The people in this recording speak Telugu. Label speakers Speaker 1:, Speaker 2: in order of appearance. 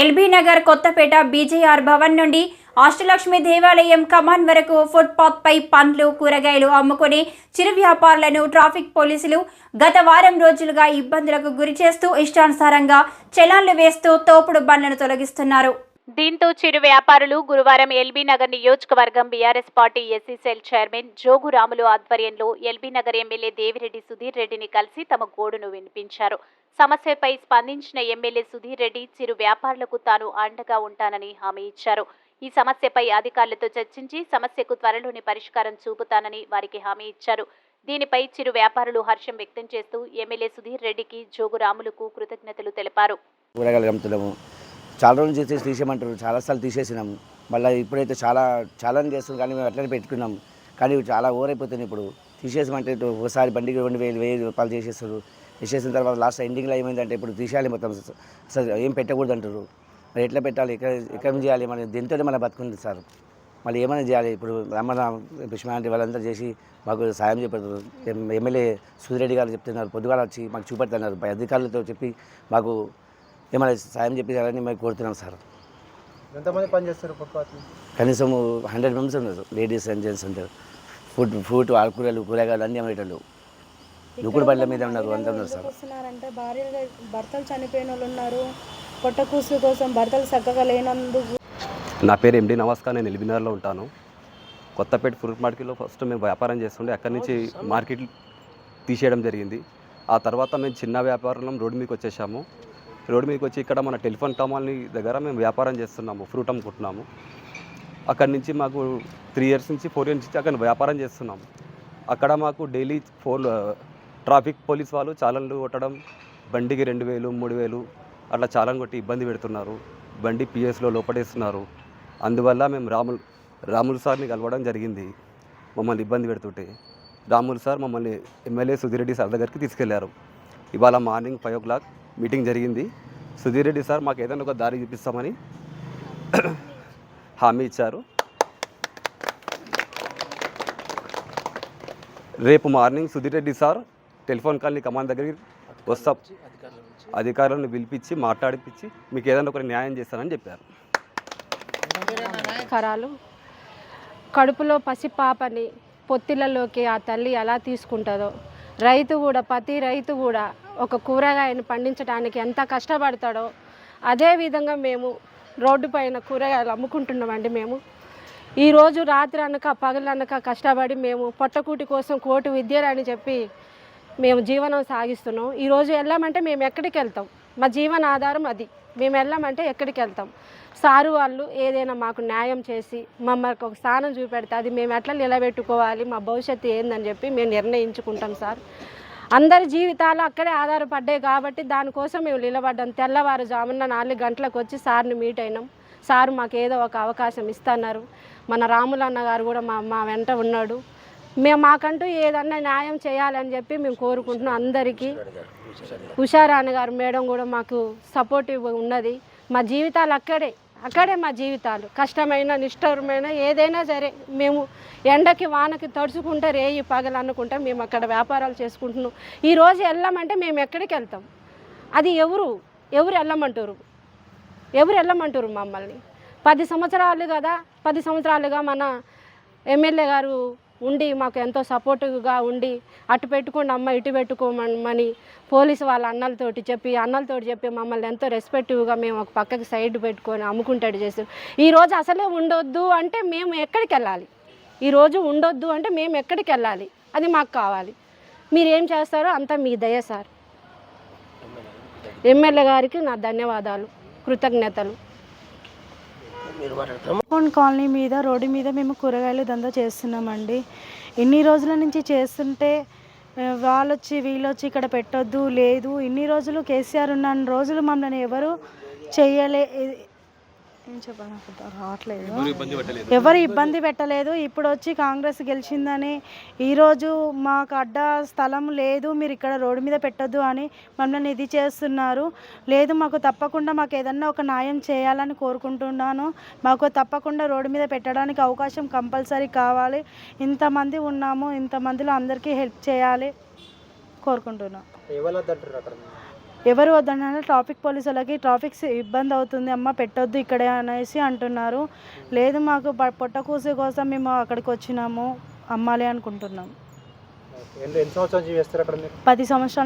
Speaker 1: ఎల్బీ నగర్ కొత్తపేట బీజేఆర్ భవన్ నుండి అష్టలక్ష్మి దేవాలయం కమాన్ వరకు ఫుట్పాత్ పై పండ్లు కూరగాయలు అమ్ముకునే చిరు వ్యాపారులను ట్రాఫిక్ పోలీసులు గత వారం రోజులుగా ఇబ్బందులకు గురి చేస్తూ ఇష్టానుసారంగా చలాన్లు వేస్తూ తోపుడు బండ్లను తొలగిస్తున్నారు.
Speaker 2: దీంతో చిరు వ్యాపారులు గురువారం ఎల్బీ నగర్ నియోజకవర్గం BRS party SC cell chairman Jogu Ramulu ఆధ్వర్యంలో ఎల్బీ నగర్ ఎమ్మెల్యే దేవిరెడ్డి సుధీర్ రెడ్డిని కలిసి తమ గోడును వినిపించారు. సమస్యపై స్పందించిన ఎమ్మెల్యే సుధీర్ రెడ్డి చిరు వ్యాపారులకు తాను అండగా ఉంటానని హామీ ఇచ్చారు. ఈ సమస్యపై అధికారులతో చర్చించి సమస్యకు త్వరలోని పరిష్కారం చూపుతానని వారికి హామీ ఇచ్చారు. దీనిపై చిరు వ్యాపారులు హర్షం వ్యక్తం చేస్తూ ఎమ్మెల్యే సుధీర్ రెడ్డికి జోగు రాములకు కృతజ్ఞతలు తెలిపారు.
Speaker 3: చాలా రోజులు చేసి తీసేయమంటారు. చాలాసార్లు తీసేసినాం. మళ్ళీ ఇప్పుడైతే చాలా చాలా చేస్తున్నాం కానీ మేము అట్లనే పెట్టుకున్నాం. కానీ చాలా ఓవర్ అయిపోతుంది ఇప్పుడు. తీసేసామంటే ఇటు ఒకసారి బండికి రెండు వేలు వెయ్యి రూపాయలు చేసేస్తారు చేసేసిన తర్వాత లాస్ట్ ఎండింగ్లో ఏమైందంటే ఇప్పుడు తీసేయాలి మొత్తం. అసలు ఏం పెట్టకూడదు అంటారు. మరి ఎట్లా పెట్టాలి? ఎక్కడ ఎక్కడ చేయాలి? మన దీంతోనే మన బతుకుంది సార్. మళ్ళీ ఏమైనా చేయాలి? ఇప్పుడు రమణ పుష్మాంటి వాళ్ళంతా చేసి మాకు సాయం చెప్పారు ఎం- ఎమ్మెల్యే సుధిరెడ్డి గారు చెప్తున్నారు. పొద్దుగాల వచ్చి మాకు చూపెడుతున్నారు. అధికారులతో చెప్పి మాకు ఏమైనా సాయం చెప్పాలని మేము కోరుతున్నాం సార్.
Speaker 4: ఎంతమంది పని చేస్తారు ఫుట్పాత్
Speaker 3: కనీసం హండ్రెడ్ మెంబర్స్ ఉన్నారు. లేడీస్ అండ్ జెంట్స్ ఉంటారు ఫుడ్ ఫ్రూట్ ఆకుకూరలు కూరగాయలు అన్నీ అమ్మేటోళ్ళు. దుక్కుడు బండ్ల మీద ఉన్నారు అంతా ఉన్నారు సార్
Speaker 5: వస్తున్నారంటే భార్యలు భర్తలు చనిపోయిన వాళ్ళు ఉన్నారు. పొట్టకూసు కోసం భర్తలు చక్కగా లేనందుకు
Speaker 6: నా పేరు ఎండి నమస్కార్ నేను ఎల్బినార్లో ఉంటాను. కొత్తపేట ఫ్రూట్ మార్కెట్లో ఫస్ట్ మేము వ్యాపారం చేస్తుండే. అక్కడి నుంచి మార్కెట్ తీసేయడం జరిగింది. ఆ తర్వాత మేము చిన్న వ్యాపారం రోడ్డు మీదకి వచ్చేసాము. రోడ్డు మీదకి వచ్చి ఇక్కడ మన టెలిఫోన్ కామాలని దగ్గర మేము వ్యాపారం చేస్తున్నాము ఫ్రూట్ అమ్ముకుంటున్నాము. అక్కడి నుంచి మాకు త్రీ ఇయర్స్ నుంచి ఫోర్ ఇయర్స్ నుంచి అక్కడ వ్యాపారం చేస్తున్నాం. అక్కడ మాకు డైలీ ఫోన్ ట్రాఫిక్ పోలీస్ వాళ్ళు చాలన్లు కొట్టడం బండికి రెండు వేలు మూడు వేలు అట్లా చాలన్ కొట్టి ఇబ్బంది పెడుతున్నారు. బండి పిఎస్లో లోపడేస్తున్నారు. అందువల్ల మేము రాముల్ రాములు సార్ని కలవడం జరిగింది మమ్మల్ని ఇబ్బంది పెడుతుంటే. రాములు సార్ మమ్మల్ని ఎమ్మెల్యే సుధిరెడ్డి సార్ దగ్గరికి తీసుకెళ్ళారు. ఇవాళ morning five o'clock meeting జరిగింది. సుధీర్ రెడ్డి సార్ మాకు ఏదైనా ఒక దారి చూపిస్తామని హామీ ఇచ్చారు. రేపు morning Sudheer Reddy sir telephone కాల్ని కమాండ్ దగ్గరికి వస్తా అధికారులను పిలిపించి మాట్లాడిపించి మీకు ఏదైనా ఒకటి న్యాయం చేస్తానని చెప్పారు.
Speaker 7: కరాలు. కడుపులో పసిపాపని పొత్తిలలోకి ఆ తల్లి ఎలా తీసుకుంటుందో రైతు కూడా ప్రతి రైతు కూడా ఒక కూరగాయను పండించడానికి ఎంత కష్టపడతాడో అదే విధంగా మేము రోడ్డు పైన కూరగాయలు అమ్ముకుంటున్నామండి మేము. ఈరోజు రాత్రి అనక పగలనక కష్టపడి మేము పొట్టకూటి కోసం కోటి విద్యలు అని చెప్పి మేము జీవనం సాగిస్తున్నాం. ఈరోజు వెళ్ళామంటే మేము ఎక్కడికి వెళ్తాం? మా జీవన ఆధారం అది. మేము వెళ్ళామంటే ఎక్కడికి వెళ్తాం? సారు వాళ్ళు ఏదైనా మాకు న్యాయం చేసి మమ్మల్ని ఒక స్థానం చూపెడితే అది మేము ఎట్లా నిలబెట్టుకోవాలి? మా భవిష్యత్తు ఏందని చెప్పి మేము నిర్ణయించుకుంటాం సార్. అందరి జీవితాలు అక్కడే ఆధారపడ్డాయి కాబట్టి దానికోసం మేము నిలబడ్డాం. తెల్లవారుజామున నాలుగు గంటలకు వచ్చి సార్ని మీట్ అయినాం. సార్ మాకు ఏదో ఒక అవకాశం ఇస్తున్నారు. మన రాములన్న గారు కూడా మా మా వెంట ఉన్నాడు. మేము మాకంటూ ఏదన్నా న్యాయం చేయాలని చెప్పి మేము కోరుకుంటున్నాం అందరికీ. ఉషారాణి గారు మేడం కూడా మాకు సపోర్టివ్ ఉన్నది. మా జీవితాలు అక్కడే. అక్కడే మా జీవితాలు. కష్టమైన నిష్ఠురమైన ఏదైనా సరే మేము ఎండకి వానకి తడుచుకుంటే రేయి పగలు అనుకుంటాం. మేము అక్కడ వ్యాపారాలు చేసుకుంటున్నాం. ఈరోజు వెళ్ళామంటే మేము ఎక్కడికి వెళ్తాం? అది ఎవరు? ఎవరు వెళ్ళమంటారు? ఎవరు వెళ్ళమంటారు మమ్మల్ని? పది సంవత్సరాలు కదా? పది సంవత్సరాలుగా మన ఎమ్మెల్యే గారు ఉండి మాకు ఎంతో సపోర్టివ్గా ఉండి అటు పెట్టుకోండి అమ్మ ఇటు పెట్టుకోమని పోలీసు వాళ్ళ అన్నలతోటి చెప్పి అన్నలతోటి చెప్పి మమ్మల్ని ఎంతో రెస్పెక్టివ్గా మేము ఒక పక్కకి సైడ్ పెట్టుకొని అమ్ముకుంటాడు చేసి ఈరోజు అసలే ఉండొద్దు అంటే మేము ఎక్కడికి వెళ్ళాలి? ఈరోజు ఉండొద్దు అంటే మేము ఎక్కడికి వెళ్ళాలి? అది మాకు కావాలి. మీరు ఏం చేస్తారో అంతా మీ దయ సార్. ఎమ్మెల్యే గారికి నా ధన్యవాదాలు కృతజ్ఞతలు.
Speaker 5: కాంపౌండ్ కాలనీ మీద రోడ్డు మీద మేము కూరగాయలు దందా చేస్తున్నామండి. ఇన్ని రోజుల నుంచి చేస్తుంటే వాళ్ళొచ్చి వాళ్ళు వచ్చి వీళ్ళు వచ్చి ఇక్కడ పెట్టొద్దు లేదు. ఇన్ని రోజులు కేసీఆర్ ఉన్న రోజులు మమ్మల్ని ఎవరు చేయలే ఏ- చెప్పాలి రావట్లేదు. ఎవరు ఇబ్బంది పెట్టలేదు? ఇప్పుడు వచ్చి కాంగ్రెస్ గెలిచిందని ఈరోజు మాకు అడ్డ స్థలం లేదు మీరు ఇక్కడ రోడ్డు మీద పెట్టొద్దు అని మమ్మల్ని ఇది చేస్తున్నారు. లేదు మాకు తప్పకుండా మాకు ఏదన్నా ఒక న్యాయం చేయాలని కోరుకుంటున్నాను. మాకు తప్పకుండా రోడ్డు మీద పెట్టడానికి అవకాశం కంపల్సరీ కావాలి. ఇంతమంది ఉన్నాము ఇంతమందిలో అందరికీ హెల్ప్ చేయాలి కోరుకుంటున్నాం.
Speaker 4: ఎవరు వద్దంటారు అక్కడ
Speaker 5: ఎవరు వద్దన్నా ట్రాఫిక్ పోలీసు వాళ్ళకి ట్రాఫిక్ ఇబ్బంది అవుతుంది అమ్మ పెట్టొద్దు ఇక్కడే అనేసి అంటున్నారు. లేదు మాకు ప- పొట్ట కూసి కోసం మేము అక్కడికి వచ్చినాము అమ్మాలి అనుకుంటున్నాం. పది సంవత్సరాల